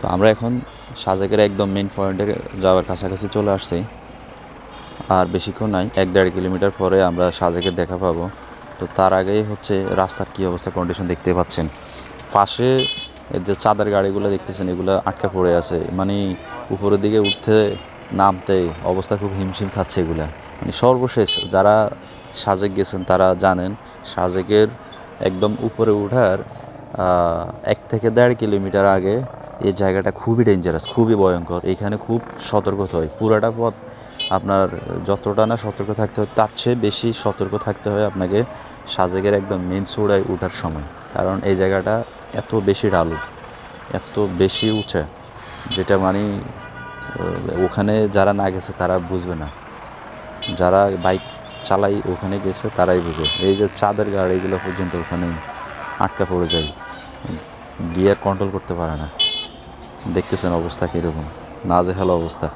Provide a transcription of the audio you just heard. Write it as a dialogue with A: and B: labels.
A: তো আমরা এখন সাজেকের একদম মেন পয়েন্টে যাওয়ার কাছাকাছি চলে আসছি। আর বেশিক্ষণ নাই, এক দেড় কিলোমিটার পরে আমরা সাজেকের দেখা পাবো। তো তার আগেই হচ্ছে রাস্তার কী অবস্থা কন্ডিশন দেখতে পাচ্ছেন। পাশে যে চাঁদের গাড়িগুলো দেখতেছেন, এগুলো আটকা পড়ে আছে। মানে উপরের দিকে উঠতে নামতে অবস্থা খুব হিমশিম খাচ্ছে এগুলা। মানে সর্বশেষ যারা সাজেক গেছেন তারা জানেন, সাজেকের একদম উপরে উঠার এক থেকে দেড় কিলোমিটার আগে এই জায়গাটা খুবই ডেঞ্জারাস খুবই ভয়ঙ্কর। এখানে খুব সতর্ক হয়। পুরাটা পথ আপনার যতটা না সতর্ক থাকতে হয়, তার চেয়ে বেশি সতর্ক থাকতে হয় আপনাকে সাজেকের একদম মেন চূড়ায় ওঠার সময়। কারণ এই জায়গাটা এত বেশি ঢালু এত বেশি উঁচা, যেটা মানে ওখানে যারা না গেছে তারা বুঝবে না। যারা বাইক চালাই ওখানে গেছে তারাই বুঝে। এই যে চাঁদের গাড়িগুলো পর্যন্ত ওখানে আটকা পড়ে যায়, গিয়ার কন্ট্রোল করতে পারে না। দেখতেছেন অবস্থা কীরকম? না নাজেহাল অবস্থা।